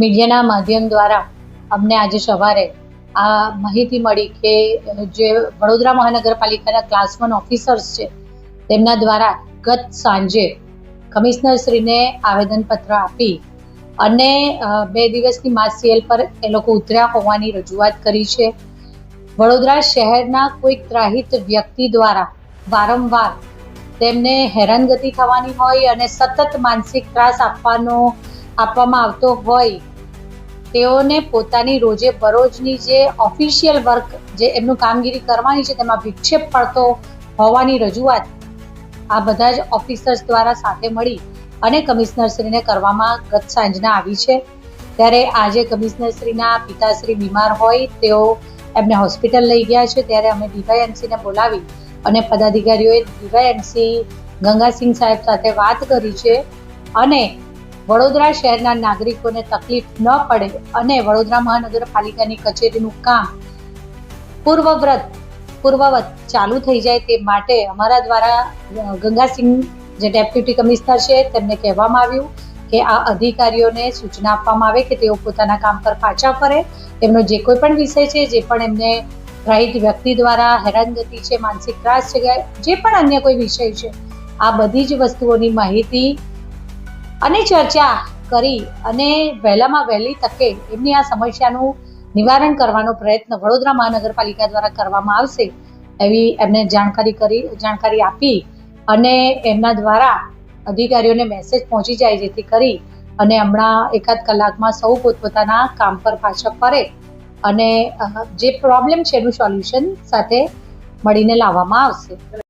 મીડિયાના માધ્યમ દ્વારા અમને આજે સવારે આ માહિતી મળી કે જે વડોદરા મહાનગરપાલિકાના ક્લાસ વન ઓફિસર્સ છે, તેમના દ્વારા ગત સાંજે કમિશનરશ્રીને આવેદનપત્ર આપી અને બે દિવસની માસ સેલ પર એ લોકો ઉતર્યા હોવાની રજૂઆત કરી છે. વડોદરા શહેરના કોઈક ત્રાહિત વ્યક્તિ દ્વારા વારંવાર તેમને હેરાનગતિ થવાની હોય અને સતત માનસિક ત્રાસ આપવાનો આપવામાં આવતો હોય, તેઓને પોતાની રોજે બરોજની જે ઓફિશિયલ વર્ક જે એમનું કામગીરી કરવાની છે, તેમાં વિક્ષેપ પડતો હોવાની રજૂઆત આ બધા જ ઓફિસર્સ દ્વારા સાથે મળી અને કમિશનરશ્રીને કરવામાં ગત સાંજના આવી છે. ત્યારે આજે કમિશનરશ્રીના પિતાશ્રી બીમાર હોય, તેઓ એમને હોસ્પિટલ લઈ ગયા છે. ત્યારે અમે ડીવાયએમસીને બોલાવી અને પદાધિકારીઓએ ડીવાયએમસી ગંગાસિંહ સાહેબ સાથે વાત કરી છે અને વડોદરા શહેરના નાગરિકોને તકલીફ ન પડે અને વડોદરા મહાનગરપાલિકાની કચેરીનું કામ પૂર્વવ્રત, પૂર્વવત ચાલુ થઈ જાય તે માટે અમારા દ્વારા ગંગાસિંહ જે ડેપ્યુટી કમિશનર છે તેમને કહેવામાં આવ્યું કે આ અધિકારીઓને સૂચના આપવામાં આવે કે તેઓ પોતાના કામ પર પાછા ફરે. એમનો જે કોઈ પણ વિષય છે, જે પણ એમને રાહિત વ્યક્તિ દ્વારા હેરાનગતિ છે, માનસિક ત્રાસ છે, જે પણ અન્ય કોઈ વિષય છે, આ બધી જ વસ્તુઓની માહિતી અને ચર્ચા કરી અને વહેલામાં વહેલી તકે એમની આ સમસ્યાનું નિવારણ કરવાનો પ્રયત્ન વડોદરા મહાનગરપાલિકા દ્વારા કરવામાં આવશે એવી એમને જાણકારી કરી, જાણકારી આપી અને એમના દ્વારા અધિકારીઓને મેસેજ પહોંચી જાય જેથી કરી અને હમણાં એકાદ કલાકમાં સૌ પોતપોતાના કામ પર પાછા ફરે અને જે પ્રોબ્લેમ છે એનું સોલ્યુશન સાથે મળીને લાવવામાં આવશે.